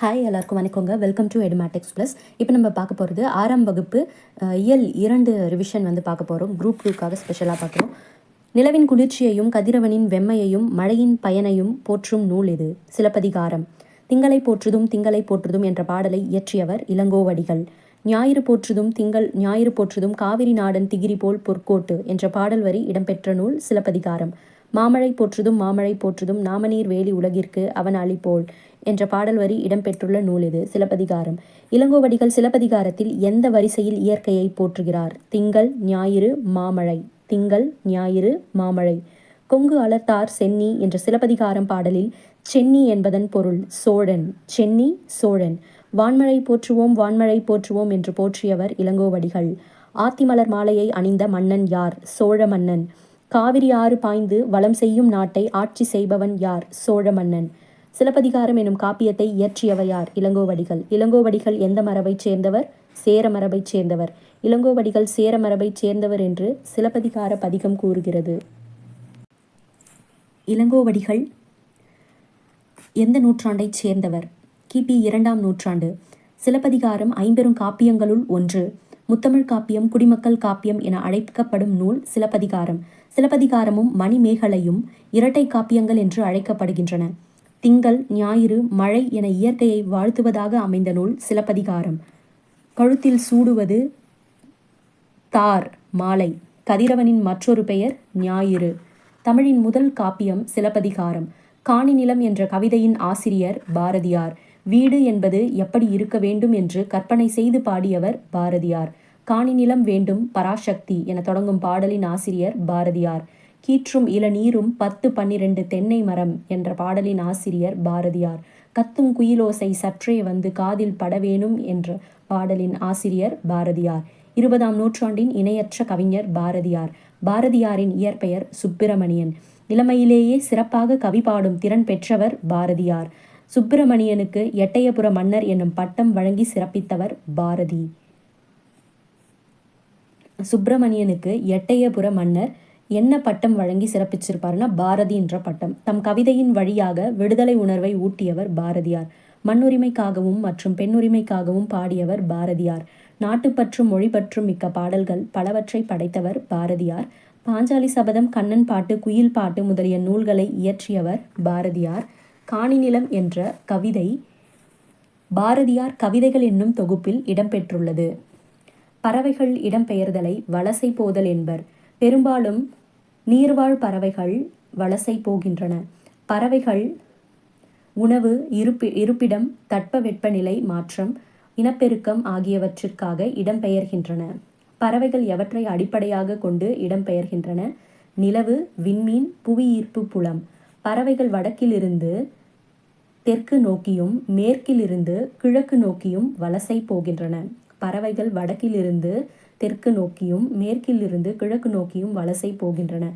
Hi எல்லாருக்கும் வணக்கங்க. Welcome to Edumatics plus இப்போ நம்ம பார்க்க போகிறது ஆறாம் வகுப்பு இயல் இரண்டு ரிவிஷன் வந்து பார்க்க போகிறோம் குரூப் டூக்காக ஸ்பெஷலாக பார்க்குறோம். நிலவின் குளிர்ச்சியையும் கதிரவனின் வெம்மையையும் மழையின் பயனையும் போற்றும் நூல் இது. சிலப்பதிகாரம். திங்களை போற்றுதும் திங்களை போற்றுதும் என்ற பாடலை இயற்றியவர் இளங்கோவடிகள். ஞாயிறு போற்றுதும் திங்கள் ஞாயிறு போற்றுதும் காவிரி நாடன் திகிரி போல் பொற்கோட்டு என்ற பாடல் வரி இடம்பெற்ற நூல் சிலப்பதிகாரம். மாமழை போற்றுதும் மாமழை போற்றுதும் நாமநீர் வேலி உலகிற்கு அவன் அளிப்போல் என்ற பாடல் வரி இடம்பெற்றுள்ள நூல் இது சிலப்பதிகாரம். இளங்கோவடிகள் சிலப்பதிகாரத்தில் எந்த வரிசையில் இயற்கையை போற்றுகிறார்? திங்கள் ஞாயிறு மாமழை திங்கள் ஞாயிறு மாமழை. கொங்கு அலர்த்தார் சென்னி என்ற சிலப்பதிகாரம் பாடலில் சென்னி என்பதன் பொருள் சோழன் சென்னி சோழன். வான்மழை போற்றுவோம் வான்மழை போற்றுவோம் என்று போற்றியவர் இளங்கோவடிகள் ஆத்திமலர் மாலையை அணிந்த மன்னன் யார்? சோழ மன்னன். காவிரி ஆறு பாய்ந்து வளம் செய்யும் நாட்டை ஆட்சி செய்பவன் யார்? சோழ மன்னன். சிலப்பதிகாரம் எனும் காப்பியத்தை இயற்றியவர் யார்? இளங்கோவடிகள் இளங்கோவடிகள் எந்த மரபைச் சேர்ந்தவர்? சேர மரபைச் சேர்ந்தவர். இளங்கோவடிகள் சேர மரபைச் சேர்ந்தவர் என்று சிலப்பதிகார பதிகம் கூறுகிறது. இளங்கோவடிகள் எந்த நூற்றாண்டைச் சேர்ந்தவர்? கிபி இரண்டாம் நூற்றாண்டு. சிலப்பதிகாரம் ஐம்பெரும் காப்பியங்களுள் ஒன்று. முத்தமிழ் காப்பியம் குடிமக்கள் காப்பியம் என அழைக்கப்படும் நூல் சிலப்பதிகாரம். சிலப்பதிகாரமும் மணிமேகலையும் இரட்டை காப்பியங்கள் என்று அழைக்கப்படுகின்றன. திங்கள் ஞாயிறு மழை என இயற்கையை வாழ்த்துவதாக அமைந்த நூல் சிலப்பதிகாரம். கழுத்தில் சூடுவது தார் மாலை. கதிரவனின் மற்றொரு பெயர் ஞாயிறு. தமிழின் முதல் காப்பியம் சிலப்பதிகாரம். காணி நிலம் என்ற கவிதையின் ஆசிரியர் பாரதியார். வீடு என்பது எப்படி இருக்க வேண்டும் என்று கற்பனை செய்து பாடியவர் பாரதியார். காணி நிலம் வேண்டும் பராசக்தி என தொடங்கும் பாடலின் ஆசிரியர் பாரதியார். கீற்றும் இளநீரும் பத்து பன்னிரண்டு தென்னை மரம் என்ற பாடலின் ஆசிரியர் பாரதியார். கத்தும் குயிலோசை சற்றே வந்து காதில் படவேணும் என்ற பாடலின் ஆசிரியர் பாரதியார். இருபதாம் நூற்றாண்டின் இணையற்ற கவிஞர் பாரதியார். பாரதியாரின் இயற்பெயர் சுப்பிரமணியன். இளமையிலேயே சிறப்பாக கவி பாடும் திறன் பெற்றவர் பாரதியார். சுப்பிரமணியனுக்கு எட்டயபுர மன்னர் என்னும் பட்டம் வழங்கி சிறப்பித்தவர் பாரதி. சுப்பிரமணியனுக்கு எட்டயபுர மன்னர் என்ன பட்டம் வழங்கி சிறப்பிச்சிருப்பாருன்னா பாரதி என்ற பட்டம். தம் கவிதையின் வழியாக விடுதலை உணர்வை ஊட்டியவர் பாரதியார். மண்ணுரிமைக்காகவும் மற்றும் பெண்ணுரிமைக்காகவும் பாடியவர் பாரதியார். நாட்டுப்பற்றும் மொழிபற்றும் மிக்க பாடல்கள் பலவற்றை படைத்தவர் பாரதியார். பாஞ்சாலி சபதம் கண்ணன் பாட்டு குயில் பாட்டு முதலிய நூல்களை இயற்றியவர் பாரதியார். காணிநிலம் என்ற கவிதை பாரதியார் கவிதைகள் என்னும் தொகுப்பில் இடம்பெற்றுள்ளது. பறவைகள் இடம்பெயர்தலை வலசை போதல் என்பர். பெரும்பாலும் நீர்வாழ் பறவைகள் வலசை போகின்றன. பறவைகள் உணவு இருப்பி இருப்பிடம் தட்பவெப்பநிலை மாற்றம் இனப்பெருக்கம் ஆகியவற்றிற்காக இடம்பெயர்கின்றன. பறவைகள் எவற்றை அடிப்படையாக கொண்டு இடம்பெயர்கின்றன? நிலவு விண்மீன் புவியீர்ப்பு புலம். பறவைகள் வடக்கிலிருந்து தெற்கு நோக்கியும் மேற்கிலிருந்து கிழக்கு நோக்கியும் வலசை போகின்றன. பறவைகள் வடக்கிலிருந்து தெற்கு நோக்கியும் மேற்கிலிருந்து கிழக்கு நோக்கியும் வலசை போகின்றன.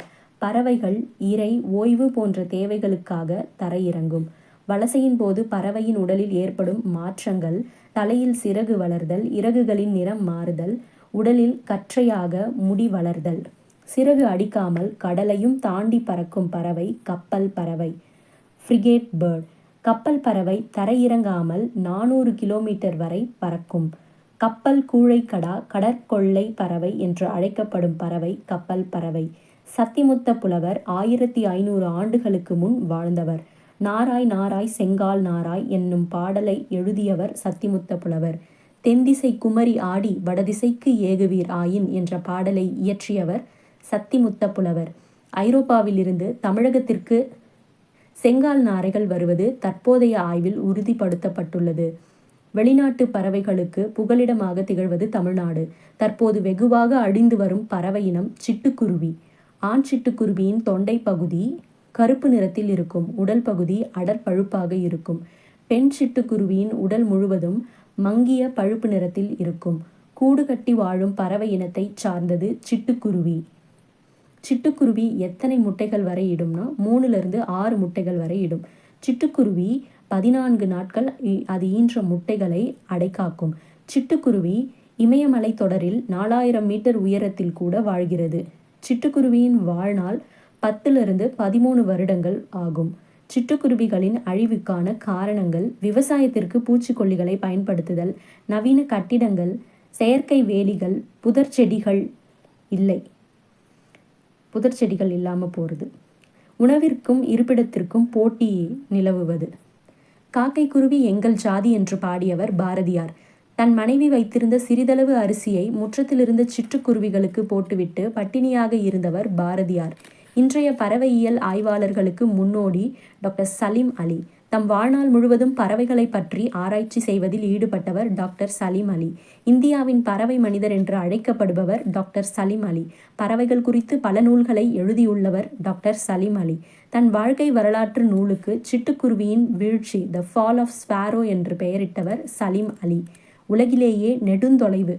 பறவைகள் இரை ஓய்வு போன்ற தேவைகளுக்காக தரையிறங்கும். வலசையின் போது பறவையின் உடலில் ஏற்படும் மாற்றங்கள் தலையில் சிறகு வளர்தல் இறகுகளின் நிறம் மாறுதல் உடலில் கற்றையாக முடி வளர்தல். சிறகு அடிக்காமல் கடலையும் தாண்டி பறக்கும் பறவை கப்பல் பறவை. Frigate bird. கப்பல் பறவை தரையிறங்காமல் நானூறு கிலோமீட்டர் வரை பறக்கும். கப்பல் கூழைக்கடா கடற்கொள்ளை பறவை என்று அழைக்கப்படும் பறவை கப்பல் பறவை. சத்திமுத்த புலவர் ஆயிரத்தி ஐநூறு ஆண்டுகளுக்கு முன் வாழ்ந்தவர். நாராய் நாராய் செங்கால் நாராய் என்னும் பாடலை எழுதியவர் சத்திமுத்த புலவர். தென்திசை குமரி ஆடி வடதிசைக்கு ஏகுவீர் ஆயின் என்ற பாடலை இயற்றியவர் சத்திமுத்த புலவர். ஐரோப்பாவிலிருந்து தமிழகத்திற்கு செங்கால் நாரைகள் வருவது தற்போதைய ஆய்வில் உறுதிப்படுத்தப்பட்டுள்ளது. வெளிநாட்டு பறவைகளுக்கு புகலிடமாக திகழ்வது தமிழ்நாடு. தற்போது வெகுவாக அழிந்து வரும் பறவை இனம் சிட்டுக்குருவி. ஆண் சிட்டுக்குருவியின் தொண்டை பகுதி கருப்பு நிறத்தில் இருக்கும் உடல் பகுதி அடற்பழுப்பாக இருக்கும். பெண் சிட்டுக்குருவியின் உடல் முழுவதும் மங்கிய பழுப்பு நிறத்தில் இருக்கும். கூடு கட்டி வாழும் பறவை இனத்தை சார்ந்தது சிட்டுக்குருவி. சிட்டுக்குருவி எத்தனை முட்டைகள் வரை இடும்னா மூணுலேருந்து ஆறு முட்டைகள் வரை இடும். சிட்டுக்குருவி பதினான்கு நாட்கள் அது ஈன்ற முட்டைகளை அடைக்காக்கும். சிட்டுக்குருவி இமயமலை தொடரில் நாலாயிரம் மீட்டர் உயரத்தில் கூட வாழ்கிறது. சிட்டுக்குருவியின் வாழ்நாள் பத்திலிருந்து பதிமூணு வருடங்கள் ஆகும். சிட்டுக்குருவிகளின் அழிவுக்கான காரணங்கள் விவசாயத்திற்கு பூச்சிக்கொல்லிகளை பயன்படுத்துதல் நவீன கட்டிடங்கள் செயற்கை வேலிகள் புதர் செடிகள் இல்லை. புதர் செடிகள் இல்லாமல் போகிறது உணவிற்கும் இருப்பிடத்திற்கும் போட்டி நிலவுவது. காக்கை குருவி எங்கள் ஜாதி என்று பாடியவர் பாரதியார். தன் மனைவி வைத்திருந்த சிறிதளவு அரிசியை முற்றத்திலிருந்த சிற்றுக்குருவிகளுக்கு போட்டுவிட்டு பட்டினியாக இருந்தவர் பாரதியார். இன்றைய பறவையியல் ஆய்வாளர்களுக்கு முன்னோடி டாக்டர் சலீம் அலி. தம் வாழ்நாள் முழுவதும் பறவைகளை பற்றி ஆராய்ச்சி செய்வதில் ஈடுபட்டவர் டாக்டர் சலீம் அலி. இந்தியாவின் பறவை மனிதர் என்று அழைக்கப்படுபவர் டாக்டர் சலீம் அலி. பறவைகள் குறித்து பல நூல்களை எழுதியுள்ளவர் டாக்டர் சலீம் அலி. தன் வாழ்க்கை வரலாற்று நூலுக்கு சிட்டுக்குருவியின் வீழ்ச்சி த ஃபால் ஆஃப் ஸ்பாரோ என்று பெயரிட்டவர் சலீம் அலி. உலகிலேயே நெடுந்தொலைவு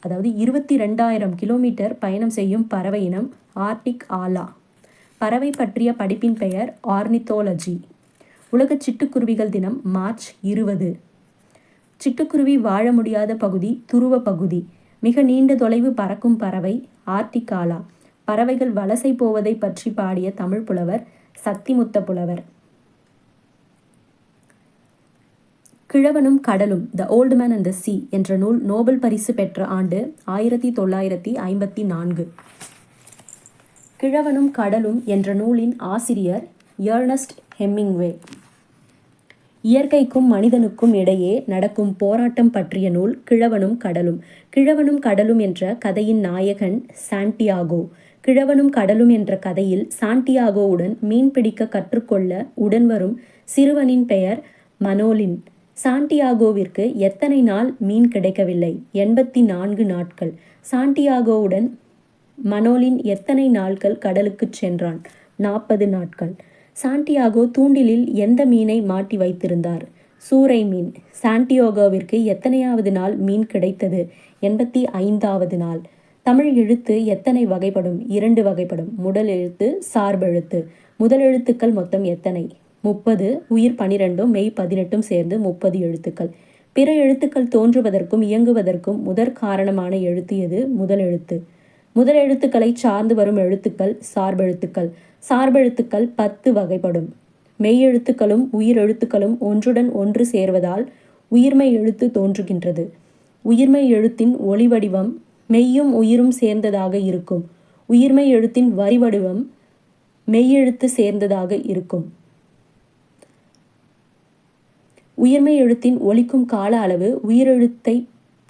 அதாவது இருபத்தி ரெண்டாயிரம் கிலோமீட்டர் பயணம் செய்யும் பறவை இனம் ஆர்டிக் ஆலா. பறவை பற்றிய படிப்பின் பெயர் ஆர்னித்தோலஜி. உலக சிட்டுக்குருவிகள் தினம் மார்ச் இருபது. சிட்டுக்குருவி வாழ முடியாத பகுதி துருவ பகுதி. மிக நீண்ட தொலைவு பறக்கும் பறவை ஆர்டிகாலா. பறவைகள் வலசை போவதை பற்றி பாடிய தமிழ் புலவர் சக்திமுத்த புலவர். கிழவனும் கடலும் the old man and the sea என்ற நூல் நோபல் பரிசு பெற்ற ஆண்டு ஆயிரத்தி தொள்ளாயிரத்தி ஐம்பத்தி நான்கு. கிழவனும் கடலும் என்ற நூலின் ஆசிரியர் ஏர்னஸ்ட் ஹெம்மிங்வே இயற்கைக்கும் மனிதனுக்கும் இடையே நடக்கும் போராட்டம் பற்றிய நூல் கிழவனும் கடலும் கிழவனும் கடலும் என்ற கதையின் நாயகன் சாண்டியாகோ. கிழவனும் கடலும் என்ற கதையில் சாண்டியாகோவுடன் மீன்பிடிக்க கற்றுக்கொள்ள உடன் வரும் சிறுவனின் பெயர் மனோலின். சாண்டியாகோவிற்கு எத்தனை நாள் மீன் கிடைக்கவில்லை? எண்பத்தி நான்கு நாட்கள். சாண்டியாகோவுடன் மனோலின் எத்தனை நாட்கள் கடலுக்குச் சென்றான்? நாற்பது நாட்கள். சாண்டியாகோ தூண்டிலில் எந்த மீனை மாட்டி வைத்திருந்தார்? சூறை மீன். சாண்டியோகோவிற்கு எத்தனையாவது நாள் மீன் கிடைத்தது? எண்பத்தி ஐந்தாவது நாள். தமிழ் எழுத்து எத்தனை வகைப்படும்? இரண்டு வகைப்படும். முதல் எழுத்து சார்பெழுத்து முதல் எழுத்துக்கள் மொத்தம் எத்தனை? முப்பது. உயிர் பனிரெண்டும் மெய் பதினெட்டும் சேர்ந்து முப்பது எழுத்துக்கள். பிற எழுத்துக்கள் தோன்றுவதற்கும் இயங்குவதற்கும் முதற் காரணமான எழுத்து எது? முதல் எழுத்து. முதல் எழுத்துக்களை சார்ந்து வரும் எழுத்துக்கள் சார்பெழுத்துக்கள் சார்பெழுத்துக்கள் பத்து வகைப்படும். மெய்யெழுத்துக்களும் உயிரெழுத்துக்களும் ஒன்றுடன் ஒன்று சேர்வதால் உயிர்மை எழுத்து தோன்றுகின்றது. உயிர்மை எழுத்தின் ஒளி வடிவம் மெய்யும் உயிரும் சேர்ந்ததாக இருக்கும். உயிர்மை எழுத்தின் வரி வடிவம் மெய்யெழுத்து சேர்ந்ததாக இருக்கும். உயிர்மை எழுத்தின் ஒலிக்கும் கால அளவு உயிரெழுத்தை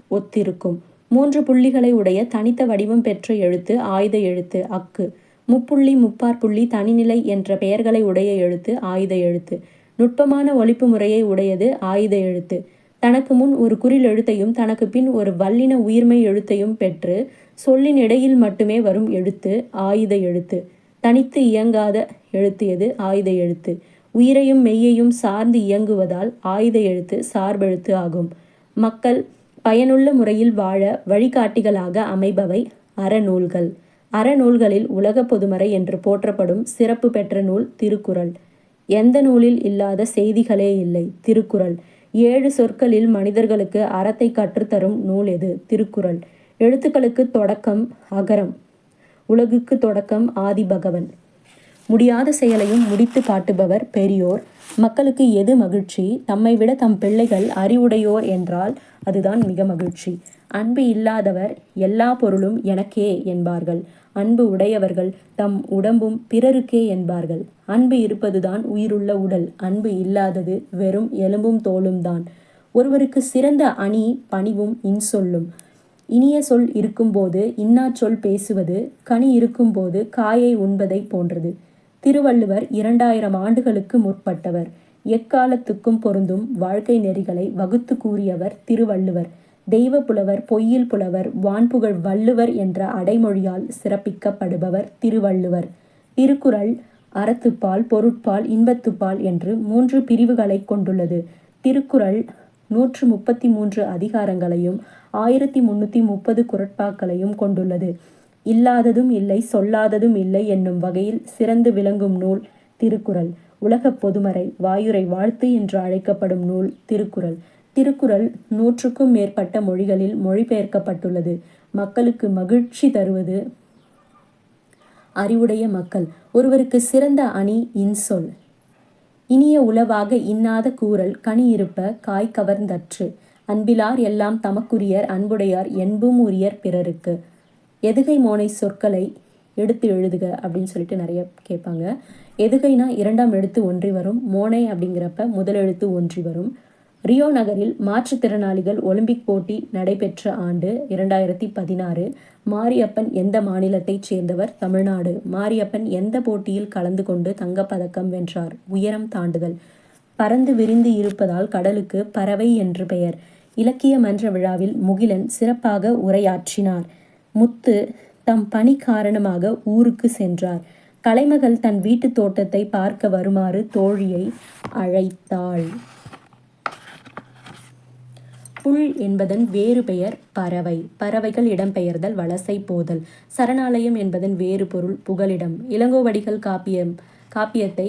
ஒத்திருக்கும். மூன்று புள்ளிகளை உடைய தனித்த வடிவம் பெற்ற எழுத்து ஆயுத எழுத்து அக்கு. முப்புள்ளி முப்பார் புள்ளி தனிநிலை என்ற பெயர்களை உடைய எழுத்து ஆயுத எழுத்து. நுட்பமான ஒழிப்பு முறையை உடையது ஆயுத எழுத்து. தனக்கு முன் ஒரு குறில் எழுத்தையும் தனக்கு பின் ஒரு வல்லின உயிர்மை எழுத்தையும் பெற்று சொல்லின் இடையில் மட்டுமே வரும் எழுத்து ஆயுத எழுத்து. தனித்து இயங்காத எழுத்து எது? ஆயுத எழுத்து. உயிரையும் மெய்யையும் சார்ந்து இயங்குவதால் ஆயுத எழுத்து சார்பெழுத்து ஆகும். மக்கள் பயனுள்ள முறையில் வாழ வழிகாட்டிகளாக அமைபவை அறநூல்கள். அறநூல்களில் உலக பொதுமறை என்று போற்றப்படும் சிறப்பு பெற்ற நூல் திருக்குறள். எந்த நூலில் இல்லாத செய்திகளே இல்லை. திருக்குறள். ஏழு சொற்களில் மனிதர்களுக்கு அறத்தை கற்றுத்தரும் நூல் எது? திருக்குறள். எழுத்துக்களுக்கு தொடக்கம் அகரம். உலகுக்கு தொடக்கம் ஆதிபகவன். முடியாத செயலையும் முடித்து காட்டுபவர் பெரியோர். மக்களுக்கு எது மகிழ்ச்சி? தம்மை விட தம் பிள்ளைகள் அறிவுடையோர் என்றால் அதுதான் மிக மகிழ்ச்சி. அன்பு இல்லாதவர் எல்லா பொருளும் எனக்கே என்பார்கள். அன்பு உடையவர்கள் தம் உடம்பும் பிறருக்கே என்பார்கள். அன்பு இருப்பதுதான் உயிருள்ள உடல். அன்பு இல்லாதது வெறும் எலும்பும் தோலும் தான். ஒருவருக்கு சிறந்த அணி பணிவும் இன்சொல்லும். இனிய சொல் இருக்கும்போது இன்னா சொல் பேசுவது கனி இருக்கும்போது காயை உண்பதை போன்றது. திருவள்ளுவர் இரண்டாயிரம் ஆண்டுகளுக்கு முற்பட்டவர். எக்காலத்துக்கும் பொருந்தும் வாழ்க்கை நெறிகளை வகுத்து கூறியவர் திருவள்ளுவர். தெய்வ புலவர் பொய்யில் புலவர் வான்புகழ் வள்ளுவர் என்ற அடைமொழியால் சிறப்பிக்கப்படுபவர் திருவள்ளுவர். திருக்குறள் அறத்துப்பால் பொருட்பால் இன்பத்துப்பால் என்று மூன்று பிரிவுகளை கொண்டுள்ளது. திருக்குறள் நூற்று முப்பத்தி மூன்று அதிகாரங்களையும் ஆயிரத்தி முன்னூற்றி முப்பது குரட்பாக்களையும் கொண்டுள்ளது. இல்லாததும் இல்லை சொல்லாததும் இல்லை என்னும் வகையில் சிறந்து விளங்கும் நூல் திருக்குறள். உலக பொதுமறை வாயுரை வாழ்த்து என்று அழைக்கப்படும் நூல் திருக்குறள். திருக்குறள் நூற்றுக்கும் மேற்பட்ட மொழிகளில் மொழிபெயர்க்கப்பட்டுள்ளது. மக்களுக்கு மகிழ்ச்சி தருவது அறிவுடைய மக்கள். ஒருவருக்கு சிறந்த அணி இன்சொல் இனிய உளவாக இன்னாத கூறல் கனி இருப்ப காய் கவர்ந்தற்று. அன்பிலார் எல்லாம் தமக்குரியர் அன்புடையார் என்பும் உரியர் பிறருக்கு. எதுகை மோனை சொற்களை எடுத்து எழுதுக அப்படின்னு சொல்லிட்டு நிறைய கேட்பாங்க. எதுகைனா இரண்டாம் எழுத்து ஒன்றி வரும். மோனை அப்படிங்கிறப்ப முதல் எழுத்து ஒன்றி வரும். ரியோ நகரில் மாற்றுத்திறனாளிகள் ஒலிம்பிக் போட்டி நடைபெற்ற ஆண்டு இரண்டாயிரத்தி பதினாறு. மாரியப்பன் எந்த மாநிலத்தைச் சேர்ந்தவர்? தமிழ்நாடு. மாரியப்பன் எந்த போட்டியில் கலந்து கொண்டு தங்கப்பதக்கம் வென்றார்? உயரம் தாண்டுதல். பறந்து விரிந்து இருப்பதால் கடலுக்கு பறவை என்று பெயர். இலக்கிய மன்ற விழாவில் முகிலன் சிறப்பாக உரையாற்றினார். முத்து தம் பணி காரணமாக ஊருக்கு சென்றார். கலைமகள் தன் வீட்டு தோட்டத்தை பார்க்க வருமாறு தோழியை அழைத்தாள். புல் என்பதன் வேறு பெயர் பறவை. பறவைகள் இடம்பெயர்தல் வலசை போதல். சரணாலயம் என்பதன் வேறு பொருள் புகலிடம். இளங்கோவடிகள் காப்பியம் காப்பியத்தை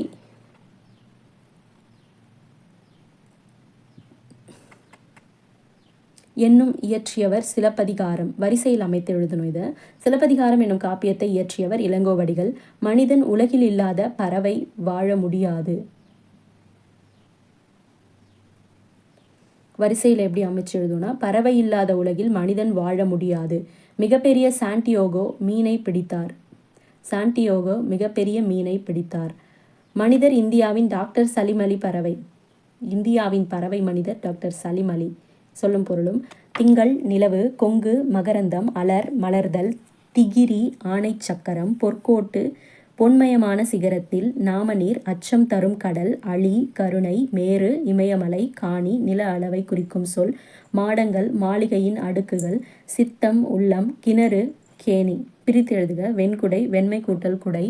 என்னும் இயற்றியவர் சிலப்பதிகாரம். வரிசையில் அமைத்து எழுதணும் இது. சிலப்பதிகாரம் என்னும் காப்பியத்தை இயற்றியவர் இளங்கோவடிகள். மனிதன் உலகில் இல்லாத பறவை வாழ முடியாது. வரிசையில் எப்படி அமைச்சு எழுதுனா பறவை இல்லாத உலகில் மனிதன் வாழ முடியாது. மிகப்பெரிய சாண்டியோகோ மீனை பிடித்தார். சாண்டியோகோ மிகப்பெரிய மீனை பிடித்தார். மனிதர் இந்தியாவின் டாக்டர் சலிம் அலி பறவை. இந்தியாவின் பறவை மனிதர் டாக்டர் சலிம் அலி. சொல்லும் பொருளும் திங்கள் நிலவு கொங்கு மகரந்தம் அலர் மலர்தல் திகிரி ஆணை சக்கரம் பொற்கோட்டு பொன்மயமான சிகரத்தில் நாமநீர் அச்சம் தரும் கடல் அழி கருணை மேரு இமயமலை காணி நில அளவை குறிக்கும் சொல் மாடங்கள் மாளிகையின் அடுக்குகள் சித்தம் உள்ளம் கிணறு கேணி. பிரித்தெழுதுக வெண்குடை வெண்மை கூட்டல் குடை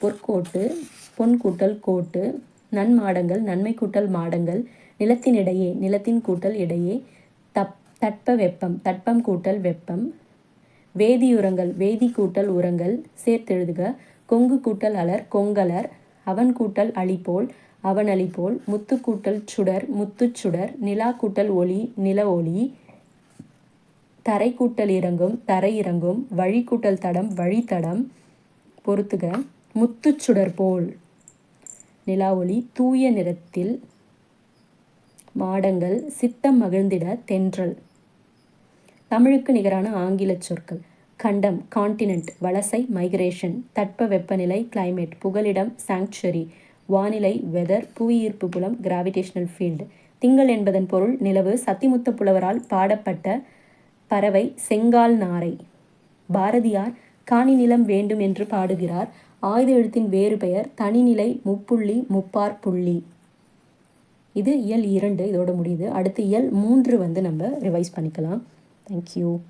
பொற்கோட்டு பொன் கூட்டல் கோட்டு நன்மாடங்கள் நன்மை கூட்டல் மாடங்கள் நிலத்தினிடையே நிலத்தின் கூட்டல் இடையே தப் தட்ப வெப்பம் தட்பம் கூட்டல் வெப்பம் வேதியுரங்கள் வேதி கூட்டல் உரங்கள் சேர்த்தெழுதுக. கொங்கு கூட்டல் அலர் கொங்கலர் அவன் கூட்டல் அழிப்போல் அவன் அழிப்போல் முத்து கூட்டல் சுடர் முத்துச்சுடர் நிலா கூட்டல் ஒளி நில ஒளி தரை கூட்டல் இறங்கும் தரை இறங்கும் வழி கூட்டல் தடம் வழித்தடம் பொறுத்துக. முத்துச்சுடர் போல் நிலா ஒளி தூய நிறத்தில் மாடங்கள் சித்தம் மகிழ்ந்திட தென்றல். தமிழுக்கு நிகரான ஆங்கில சொற்கள். கண்டம் கான்டினென்ட் வலசை மைக்ரேஷன் தட்ப வெப்பநிலை கிளைமேட் புகலிடம் சாங்க்சுரி வானிலை வெதர் புவியீர்ப்பு புலம் கிராவிடேஷனல் ஃபீல்டு திங்கள் என்பதன் பொருள் நிலவு சத்திமுத்த புலவரால் பாடப்பட்ட பறவை செங்கால் நாரை. பாரதியார் காணி நிலம் வேண்டும் என்று பாடுகிறார். ஆயுத எழுத்தின் வேறு பெயர் தனிநிலை முப்புள்ளி முப்பார் புள்ளி. இது இயல் இரண்டு இதோட முடியுது. அடுத்து இயல் மூன்று வந்து நம்ம ரிவைஸ் பண்ணிக்கலாம். Thank you.